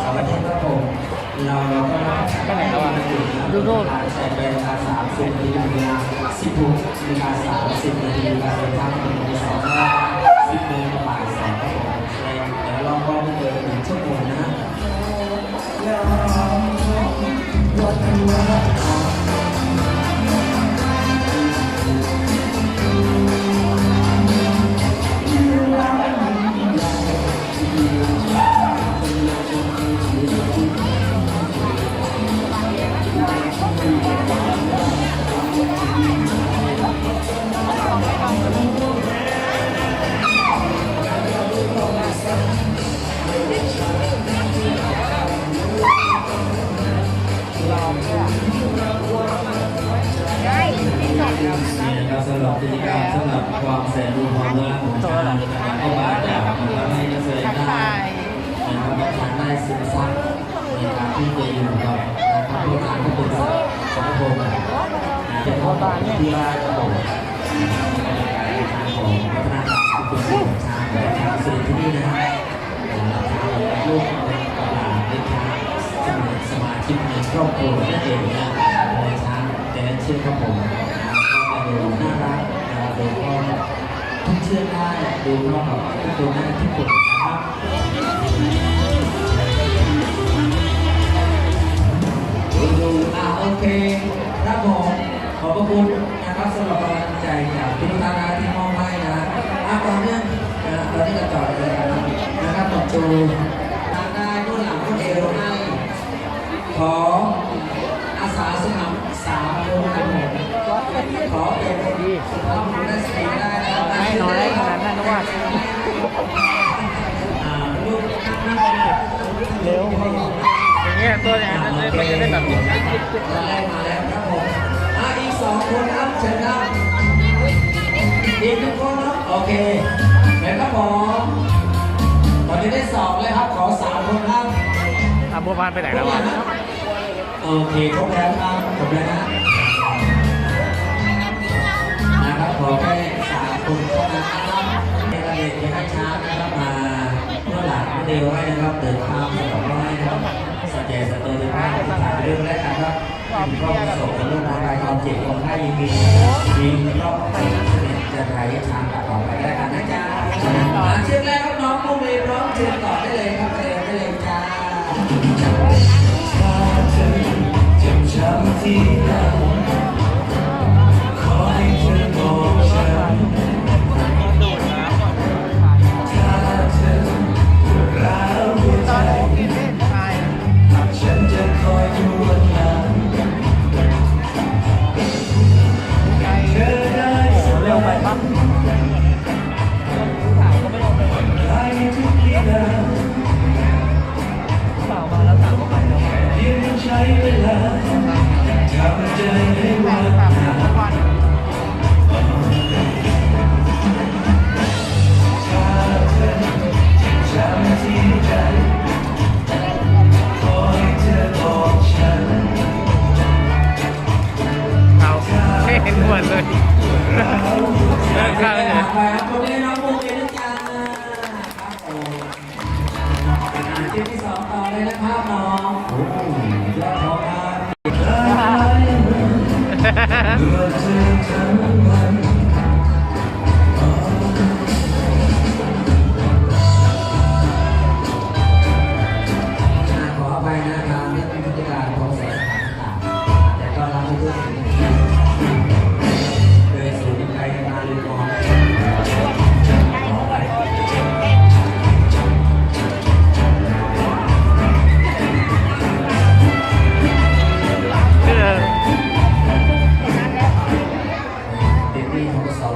สวัสดีครับผมเราเราก็รับไปไหนแล้วอะดูโน่นแต่เวลาสามสิบนาทีเวลาสิบหกเวลาสามสิบนาทีเวลาเดินทางถึงสองสิบโมงบ่ายสองครับผมเดี๋ยวเราก็ไม่เกินหนึ่งชั่วโมงนะฮะ เนี่นะครับสำหรับกิจกรรมสำหรับความแสนรู้ความรักของชาตินะครับก็มาจากนะครับให้นักแสดงได้นะครับประธานได้ซึมซับในการที่จะอยู่กับนะครับผู้ทานผู้เป็นสังคมจะเข้าบ้านที่ราชบุตรของพัฒนาการสังคมของชาติและชาวสื่อที่นี่นะครับลูกกับหลานในชาสมาชิกในครอบครัวนั่นเองนะในชาติแต่เชื่อครับผม น่ารักนะครับดูก็ทุกเชื่อได้ดูก็แบบทุกคนได้ทุกคนนะครับดูดูอ่าโอเคครับผมขอบพระคุณนะครับสำหรับกำลังใจจากทุกท่านนะที่มอบให้นะอะตอนนี้นะตอนนี้ก็ต่อเลยนะครับผมจู แบบมาแล้วมาแล้วครับผมอะอีกสองคนครับเชิญครับอีกหนึ่งคนครับโอเคเห็นครับผมตอนนี้ได้สองเลยครับขอสามคนครับอะบัวพานไปไหนแล้ววะโอเคครบแล้วครับครบแล้วนะนะครับขอแค่สามคนเท่านั้นนะครับในระเบียบจะให้ช้างนะครับมาเมื่อหลังเดียวให้นะครับเดินทางสนองให้นะครับ เจสเตอร์ที่ห้าที่ถ่ายเรื่องแรกนะครับมีข้อประสงค์เรื่องขอะไรความเจ็บความไข้ยังมีมีรอบจะถ่ายให้ช้างต่อไปได้กันนะจ๊ะเชิญแรกครับน้องมุ้งเลยพร้อมเชิญต่อได้เลยครับเชิญได้เลยจ้าถ้าเธอเจ็บช้ำที่ไหนข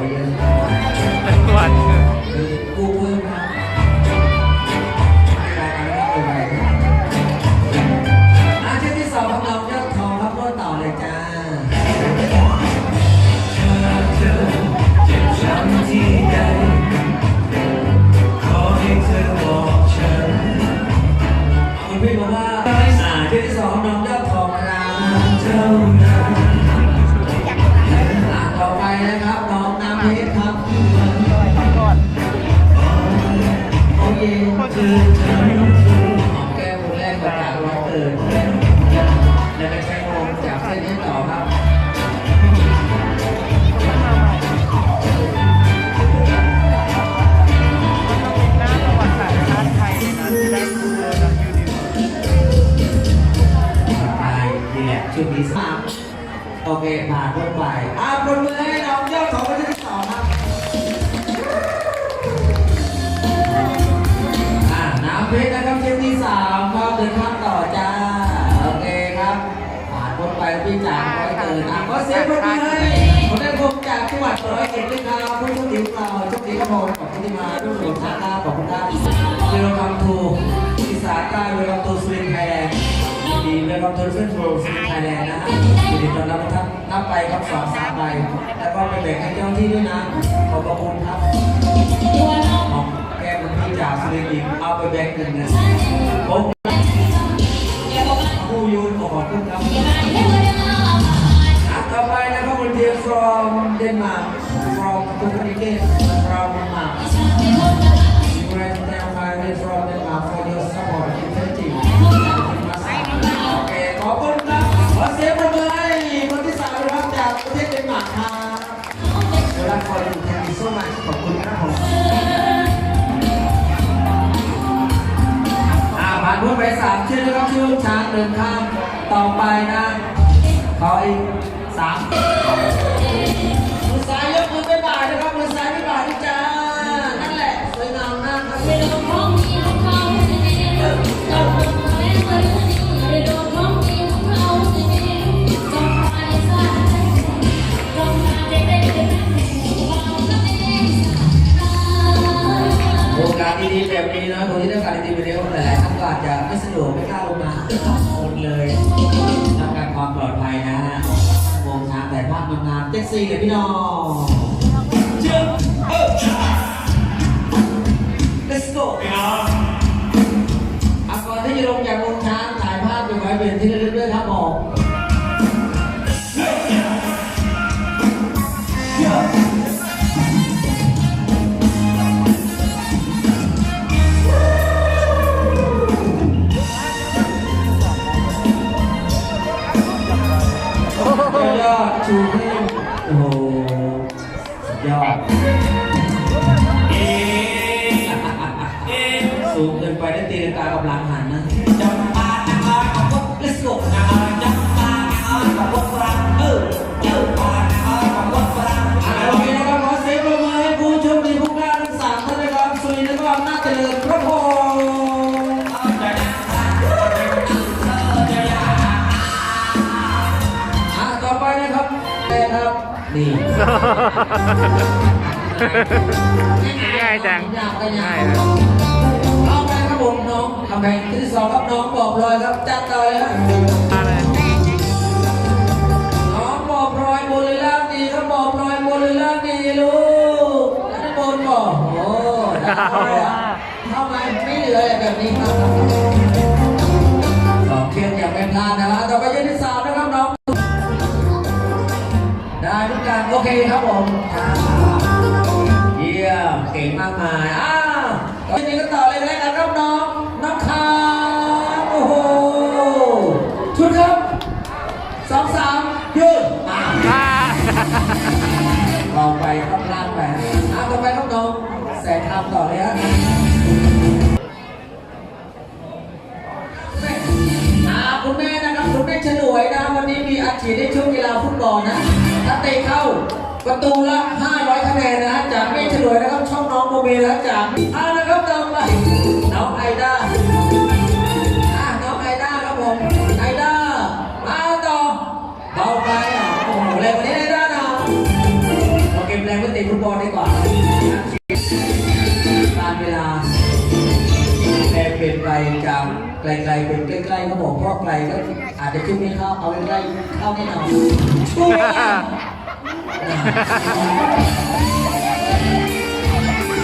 นี่ นี่แหละชุดที่สามโอเคผ่านพ้นไปอะปรบมือให้น้องยอดของคนที่สองครับอะน้ำเพชรนะครับชุดที่สามครับเดินข้ามต่อจ้าโอเคครับผ่านพ้นไปพี่จ๋าร้อยเกินะก็เซฟปรบมือให้คนได้พบจากจังหวัดร้อยเอ็ดด้วยครับผู้โชคดีของเราโชคดีครับผมขอบคุณที่มาร่วมสนุกนะครับขอบคุณครับเวลคัมทูอี สานใต้เวลคัมทูสุรินทร์ไทยแลนด์ดีเวลคัมทูเซ็นทรัลซีไทยแลนด์นะฮะยินดีต้อนรับทุกท่านนับไปครับสองสามใบแล้วก็ไปแบ่งให้เจ้าหน้าที่ด้วยนะขอบพระคุณครับของแก้คุณพี่จากสุรินทร์อีกเอาไปแบ่งกันนะผมผู้ยูนขอบคุณครับต่อไปนะครับคุณเทีย from Denmark from Copenhagen from Denmark Grand Thailand from Denmark for your ครับเวลาคอยอยู่แทนดิโซมาขอบคุณครับผมอ่าผ่านพ้นไปสามชื่อนะครับชื่อกช้างเดินข้ามต่อไปนะขออีกสาม ดีๆแบบนี้นะคนที่ได้การดีๆไปเร็วหลายๆท่านก็อาจจะไม่สะดวกไม่กล้าลงมาคนเลยต้องการความปลอดภัยนะฮะวงชางแต่ภาพงามๆเจ็ดสี่เลยพี่น้อง ง่ายจังยากก็ยาง่ายกนะเอาไปครับผมน้องกำแพงที่สองครับน้องบอกรอยครับจัดต่อเลยครับมาเลยน้องบอกรอยบนเลยล่างดีครับบอกรอยบนเลยล่างดีลูกด้านบนบอกโอ้ได้เลยอะเข้ามาไม่เหลืออะไรแบบนี้ครับ เคครับผมอ่าเยี่ยมเก่งมากมายอ้าวตอนนี้ก็ต่อเลยแล้วกันครับน้องน้องคามโอ้โหชุดครับสองสามหยืดอ้าวอ่าเราไปครับล่างไปอ้าวต่อไปครับน้องแสนคำต่อเลยฮะแม่อ่าคุณแม่นะครับคุณแม่ฉลวยนะวันนี้มีอาชีพในช่วงกีฬาฟุตบอลนะ ถ้าเตะเข้าประตูละ 500 คะแนนนะจากแม่ฉลวยนะครับช่องน้องโมเมนะจากอ่านะครับต่อไปน้องไอด้าอ่าน้องไอด้าครับผมไอด้ามาต่อเบาไปอะโอ้โหแรงกว่านี้ไอด้านะเราเก็บแรงไว้เตะฟุตบอลดีกว่าตามเวลาแรงเปลี่ยนไปจาก ไกลๆเป็นใกล้ๆครับผมเพราะไกลก็อาจจะชุบไม่เข้าเอาใกล้ๆเข้าแน่นอนช่วย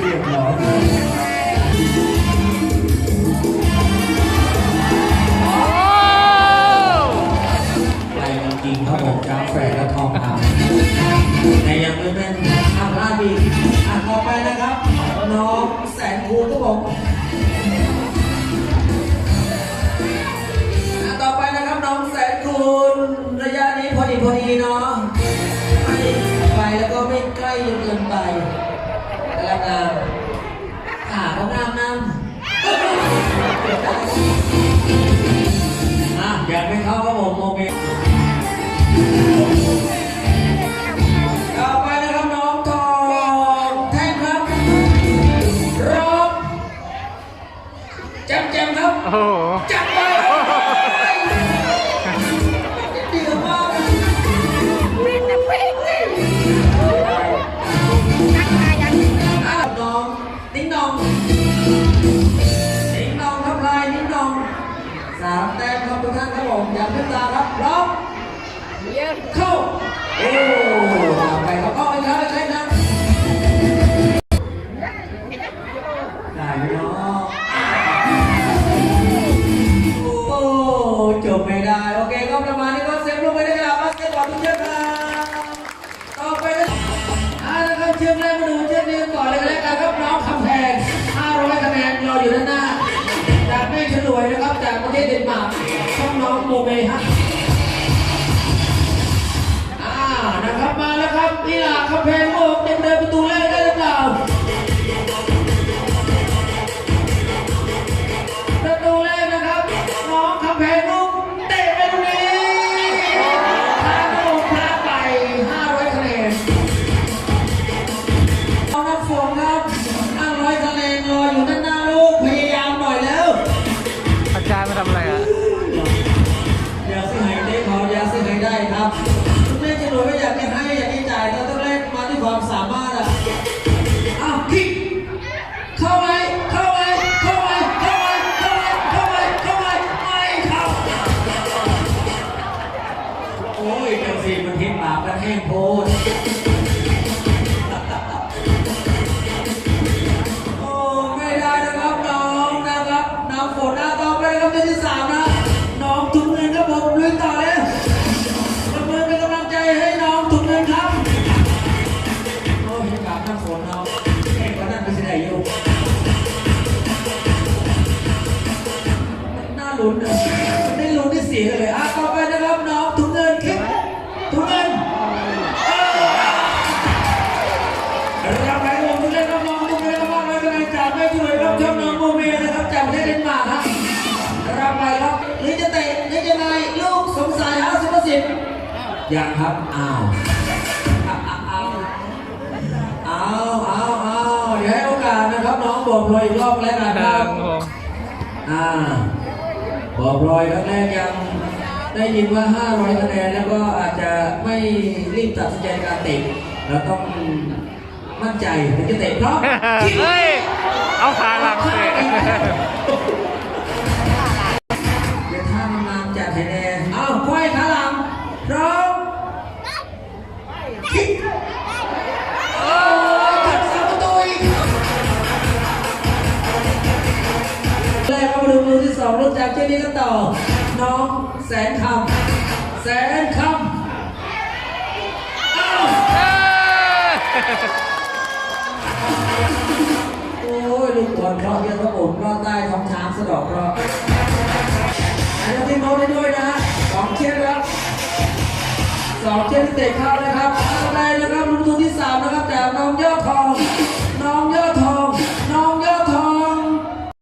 เรียบร้อยจริงครับผมกาแฟและทองคำแต่ยังไม่เป็นอัพลาดีอะต่อไปนะครับ น้องแสนคูครับอะ โอ้โห จับไปเดี๋ยวว่าเป็นแต่เพลงนี่นักมาอย่างนี้อ้าวน้องนิ้งนองนิ้งนองทำลายนิ้งนองสามแต้มครับทุกท่านครับผมอย่าเพิ่งตาครับพร้อมเยอะเข้าโอ้ต นี่ล่ะคำแพงโลกเต็มเดินประตูแรกได้หรือเปล่า ประตูแรกนะครับ น้องคำแพงลูกเตะไปตรงนี้ทางโลกพลาดไป 500คะแนนน้องน้ำฝนครับ500คะแนนรออยู่ด้านหน้าลูก พยายามหน่อยแล้ว อาจารย์มาทำอะไรอะ อยากซื้อให้ได้เขาอยากซื้อให้ได้ครับ นะครับน้องฝนหน้าต่อไปครับเดือนที่สามนะ ยังครับอ้าวอ้าวอ้าวอ้าวอ้าวเดี๋ยวให้โอกาสนะครับน้องบอกพลอยอีกรอบแล้วกันคดัรับงผมอ่าบอกพลอยครั้งแรกยังได้ยินว่า 500คะแนนแล้วก็อาจจะไม่รีบตัดสินใจในการเตะเราต้องมั่นใจถึงจะเตะเพราะคิดเฮ้ยเอาขาหลังเตะเดี๋ยวท่านนำจัดให้แน่อ้าวควายขาหลัง องริ่มจากเช่นนี้กันต่อ น้องแสนคำแสนคำอ้าวโอ้ยลูกบอลเพราะเยอะครับผมรอดใต้ท้องช้างสะดอกเคราะห์อันนี้ที่โน้ตได้ด้วยนะฮะสองเชือกครับสองเชือกที่เตะเข้านะครับ